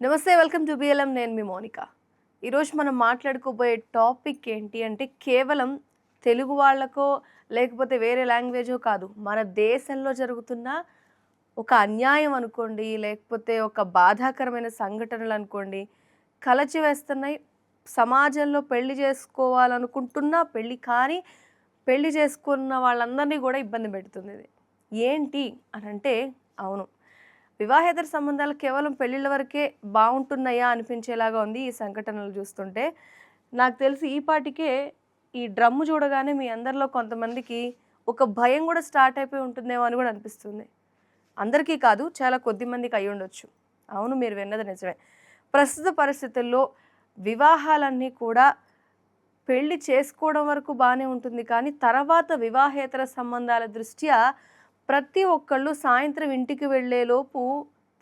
నమస్తే welcome to BLM నేను మీ Monica. ఈరోజు మనం మాట్లాడుకోబోయే టాపిక్ ఏంటి అంటే కేవలం తెలుగు వాళ్ళకో లేకపోతే వేరే లాంగ్వేజో కాదు మన దేశంలో జరుగుతున్న ఒక అన్యాయం అనుకోండి లేకపోతే ఒక బాధాకరమైన సంఘటనలు అనుకోండి కలచి వేస్తున్నాయి. సమాజంలో పెళ్ళి చేసుకోవాలనుకుంటున్నా పెళ్ళి కానీ పెళ్ళి చేసుకున్న వాళ్ళందరినీ కూడా ఇబ్బంది పెడుతుంది ఇది. ఏంటి అని అంటే అవును వివాహేతర సంబంధాలు కేవలం పెళ్ళిళ్ళ వరకే బాగుంటున్నాయా అనిపించేలాగా ఉంది ఈ సంఘటనలు చూస్తుంటే. నాకు తెలిసి ఈ పాటికే ఈ డ్రమ్ము చూడగానే మీ అందరిలో కొంతమందికి ఒక భయం కూడా స్టార్ట్ అయిపోయి ఉంటుందేమో అని కూడా అనిపిస్తుంది. అందరికీ కాదు చాలా కొద్ది మందికి అయి ఉండొచ్చు. అవును మీరు విన్నది నిజమే. ప్రస్తుత పరిస్థితుల్లో వివాహాలన్నీ కూడా పెళ్ళి చేసుకోవడం వరకు బాగానే ఉంటుంది. కానీ తర్వాత వివాహేతర సంబంధాల దృష్ట్యా ప్రతి ఒక్కళ్ళు సాయంత్రం ఇంటికి వెళ్ళేలోపు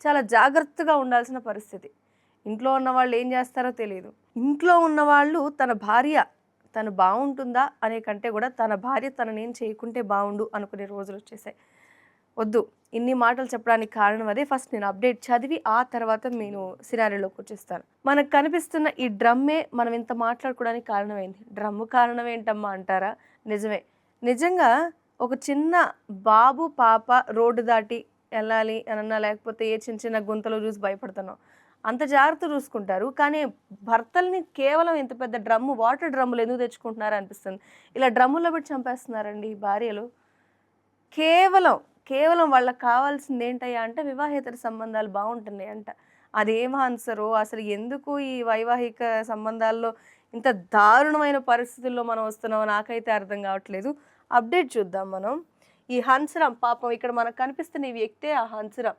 చాలా జాగ్రత్తగా ఉండాల్సిన పరిస్థితి. ఇంట్లో ఉన్న వాళ్ళు ఏం చేస్తారో తెలియదు ఇంట్లో ఉన్నవాళ్ళు తన భార్య తను బాగుంటుందా అనే కంటే కూడా తన భార్య తననేం చేయకుంటే బాగుండు అనుకునే రోజులు వచ్చేసాయి. వద్దు ఇన్ని మాటలు చెప్పడానికి కారణం అదే. ఫస్ట్ నేను అప్డేట్ చదివి ఆ తర్వాత నేను సినారీలోకి వచ్చేస్తాను. మనకు కనిపిస్తున్న ఈ డ్రమ్మే మనం ఇంత మాట్లాడుకోవడానికి కారణమైంది డ్రమ్ము కారణం ఏంటమ్మా అంటారా? నిజమే. నిజంగా ఒక చిన్న బాబు పాప రోడ్డు దాటి వెళ్ళాలి అనన్నా లేకపోతే ఏ చిన్న చిన్న గుంతలు చూసి భయపడుతున్నాం అంత జాగ్రత్త చూసుకుంటారు. కానీ భర్తల్ని కేవలం ఇంత పెద్ద డ్రమ్ము వాటర్ డ్రమ్ములు ఎందుకు తెచ్చుకుంటున్నారు అనిపిస్తుంది. ఇలా డ్రమ్ముల్లో పెట్టి చంపేస్తున్నారండి ఈ భార్యలు. కేవలం కేవలం వాళ్ళకి కావాల్సింది ఏంటయ్యా అంటే వివాహేతర సంబంధాలు బాగుంటున్నాయి అంట అదేం ఆన్సరు? అసలు ఎందుకు ఈ వైవాహిక సంబంధాల్లో ఇంత దారుణమైన పరిస్థితుల్లో మనం వస్తున్నామో నాకైతే అర్థం కావట్లేదు. అప్డేట్ చూద్దాం మనం. ఈ హన్సరం పాపం ఇక్కడ మనకు కనిపిస్తున్న ఈ వ్యక్తే ఆ హన్సరం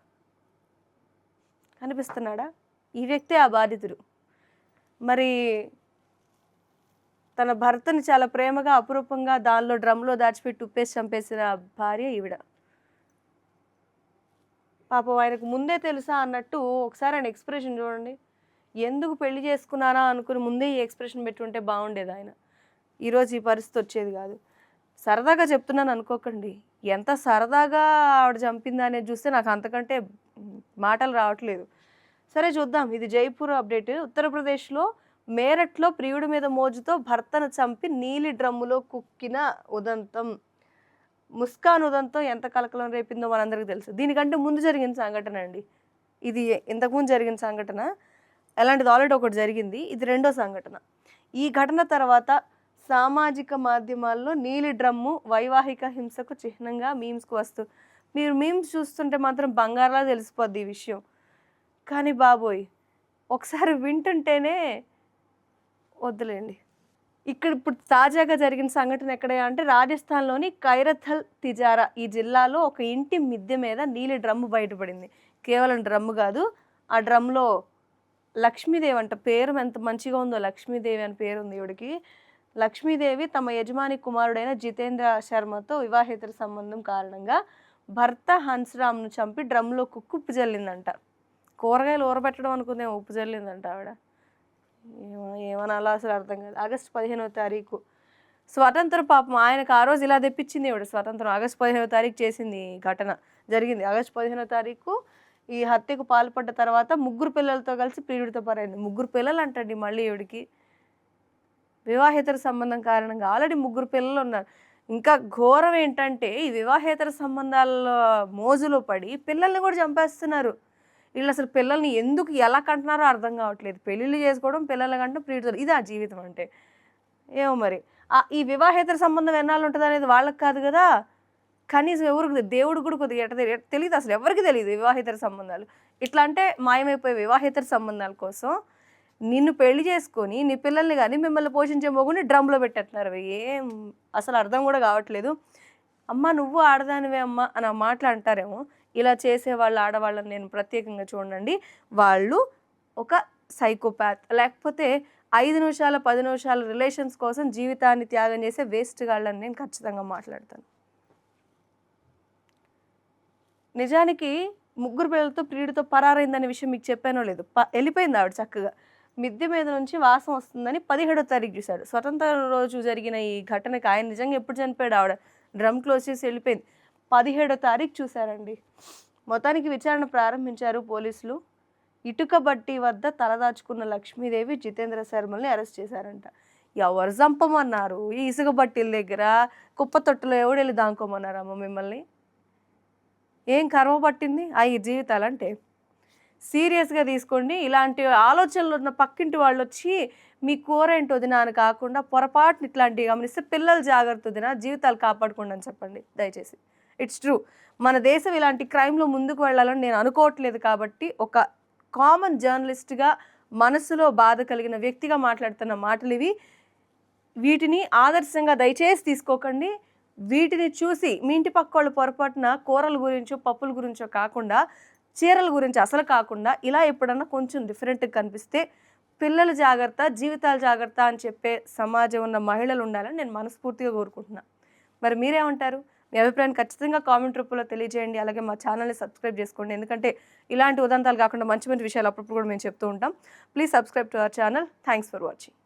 కనిపిస్తున్నాడా? ఈ వ్యక్తే ఆ బాధితుడు. మరి తన భర్తను చాలా ప్రేమగా అపురూపంగా దానిలో డ్రమ్లో దాచిపెట్టి ఉప్పేసి చంపేసిన భార్య ఈవిడ. పాపం ఆయనకు ముందే తెలుసా అన్నట్టు ఒకసారి ఆయన ఎక్స్ప్రెషన్ చూడండి. ఎందుకు పెళ్ళి చేసుకున్నారా అనుకుని ముందే ఈ ఎక్స్ప్రెషన్ పెట్టుంటే బాగుండేది ఆయన. ఈరోజు ఈ పరిస్థితి వచ్చేది కాదు. సరదాగా చెప్తున్నాను అనుకోకండి. ఎంత సరదాగా ఆవిడ చంపిందా అనేది చూస్తే నాకు అంతకంటే మాటలు రావట్లేదు. సరే చూద్దాం. ఇది జైపూర్ అప్డేట్. ఉత్తరప్రదేశ్లో మేరట్లో ప్రియుడి మీద మోజుతో భర్తను చంపి నీలి డ్రమ్ములో కుక్కిన ఉదంతం. ముస్కాన్ ఉదంతం ఎంత కలకలం రేపిందో మనందరికీ తెలుసు. దీనికంటే ముందు జరిగిన సంఘటన అండి. ఇది ఇంతకుముందు జరిగిన సంఘటన. అలాంటిది ఆల్రెడీ ఒకటి జరిగింది. ఇది రెండో సంఘటన. ఈ ఘటన తర్వాత సామాజిక మాధ్యమాల్లో నీలి డ్రమ్ము వైవాహిక హింసకు చిహ్నంగా మీమ్స్కు వస్తూ మీరు మీమ్స్ చూస్తుంటే మాత్రం బంగారులా తెలిసిపోద్ది ఈ విషయం. కానీ బాబోయ్ ఒకసారి వింటుంటేనే వద్దులేండి. ఇక్కడ ఇప్పుడు తాజాగా జరిగిన సంఘటన ఎక్కడ అంటే రాజస్థాన్లోని కైరథల్ తిజారా ఈ జిల్లాలో ఒక ఇంటి మిద్దె మీద నీలి డ్రమ్ము బయటపడింది. కేవలం డ్రమ్ము కాదు ఆ డ్రమ్లో లక్ష్మీదేవి అంట పేరు ఎంత మంచిగా ఉందో లక్ష్మీదేవి అని పేరు ఉంది ఈవిడికి. లక్ష్మీదేవి తమ యజమాని కుమారుడైన జితేంద్ర శర్మతో వివాహేతర సంబంధం కారణంగా భర్త హన్స్రామ్ను చంపి డ్రమ్లో కుక్కు ఉప్పు జల్లిందంట. కూరగాయలు ఊరబెట్టడం అనుకుందే ఉప్పు జల్లిందంట ఆవిడ. ఏమనాలో అసలు అర్థం కాదు. ఆగస్టు పదిహేనవ తారీఖు. స్వతంత్ర పాపం ఆయనకు ఆ రోజు ఇలా తెప్పించింది ఇవిడ స్వతంత్రం. ఆగస్టు పదిహేనవ తారీఖు చేసింది ఈ ఘటన. జరిగింది. ఆగస్టు పదిహేనవ తారీఖు ఈ హత్యకు పాల్పడ్డ తర్వాత ముగ్గురు పిల్లలతో కలిసి ప్రియుడితో పరైంది. ముగ్గురు పిల్లలు అంటండి మళ్ళీ ఈవిడికి. వివాహేతర సంబంధం కారణంగా ఆల్రెడీ ముగ్గురు పిల్లలు ఉన్నారు. ఇంకా ఘోరం ఏంటంటే ఈ వివాహేతర సంబంధాల మోజులో పడి పిల్లల్ని కూడా చంపేస్తున్నారు. వీళ్ళు అసలు పిల్లల్ని ఎందుకు ఎలా కంటున్నారో అర్థం కావట్లేదు. పెళ్ళిళ్ళు చేసుకోవడం పిల్లల కంటే ప్రీడుతారు ఇది ఆ జీవితం అంటే. ఏమో మరి. ఈ వివాహేతర సంబంధం ఎన్నాళ్ళు ఉంటుంది అనేది వాళ్ళకి కాదు కదా. కనీసం ఎవరికి దేవుడు కూడా కొద్దిగా ఎట తెలియదు అసలు ఎవరికి తెలియదు వివాహేతర సంబంధాలు. ఇట్లా అంటే మాయమైపోయే వివాహేతర సంబంధాల కోసం నిన్ను పెళ్ళి చేసుకొని నీ పిల్లల్ని కానీ మిమ్మల్ని పోషించే మొగుని డ్రమ్లో పెట్టేస్తున్నారు ఏం అసలు అర్థం కూడా కావట్లేదు. అమ్మ నువ్వు ఆడదానివే అమ్మ అని ఆ మాటలు అంటారేమో. ఇలా చేసే వాళ్ళు ఆడవాళ్ళని నేను ప్రత్యేకంగా చూడండి. వాళ్ళు ఒక సైకోపాత్ లేకపోతే ఐదు నిమిషాల పది నిమిషాల రిలేషన్స్ కోసం జీవితాన్ని త్యాగం చేసే వేస్ట్ గాళ్ళని నేను ఖచ్చితంగా మాట్లాడతాను. నిజానికి ముగ్గురు పిల్లలతో ప్రియుడితో పరారైందనే విషయం మీకు చెప్పానో లేదు? ప వెళ్ళిపోయింది ఆవిడ చక్కగా. మిద్దె మీద నుంచి వాసన వస్తుందని పదిహేడో తారీఖు చూశాడు. స్వతంత్ర రోజు జరిగిన ఈ ఘటనకు ఆయన నిజంగా ఎప్పుడు చనిపోయాడు? ఆవిడ డ్రమ్ క్లోజ్ చేసి వెళ్ళిపోయింది. పదిహేడో తారీఖు చూశారండి. మొత్తానికి విచారణ ప్రారంభించారు పోలీసులు. ఇటుక బట్టి వద్ద తలదాచుకున్న లక్ష్మీదేవి జితేంద్ర శర్మల్ని అరెస్ట్ చేశారంట. ఎవరు చంపమన్నారు? ఈ ఇసుక బట్టీల దగ్గర కుప్ప తొట్టులో ఎవడు వెళ్ళి దాంకోమన్నారమ్మ మిమ్మల్ని? ఏం కర్మ పట్టింది? ఆ ఈ జీవితాలంటే సీరియస్గా తీసుకోండి. ఇలాంటి ఆలోచనలు ఉన్న పక్కింటి వాళ్ళు వచ్చి మీ కూర ఏంటి వదినా అని కాకుండా పొరపాటున ఇట్లాంటివి గమనిస్తే పిల్లలు జాగ్రత్త వదినా జీవితాలు కాపాడుకోండి అని చెప్పండి. దయచేసి. It's true. మన దేశం ఇలాంటి క్రైమ్లో ముందుకు వెళ్ళాలని నేను అనుకోవట్లేదు కాబట్టి ఒక కామన్ జర్నలిస్ట్గా మనసులో బాధ కలిగిన వ్యక్తిగా మాట్లాడుతున్న మాటలు ఇవి. వీటిని ఆదర్శంగా దయచేసి తీసుకోకండి. వీటిని చూసి మీ ఇంటి పక్క వాళ్ళు పొరపాటున కూరల గురించో పప్పుల గురించో కాకుండా చీరల గురించి అసలు కాకుండా ఇలా ఎప్పుడన్నా కొంచెం డిఫరెంట్గా కనిపిస్తే పిల్లల జాగ్రత్త జీవితాల జాగ్రత్త అని చెప్పే సమాజం ఉన్న మహిళలు ఉండాలని నేను మనస్ఫూర్తిగా కోరుకుంటున్నాను మరి మీరేమంటారు? మీ అభిప్రాయం ఖచ్చితంగా కామెంట్ రూపంలో తెలియజేయండి. అలాగే మా ఛానల్ని సబ్స్క్రైబ్ చేసుకోండి. ఎందుకంటే ఇలాంటి ఉదంతాలు కాకుండా మంచి మంచి విషయాలు అప్పుడప్పుడు కూడా మేము చెప్తూ ఉంటాం. Please subscribe to our channel thanks for watching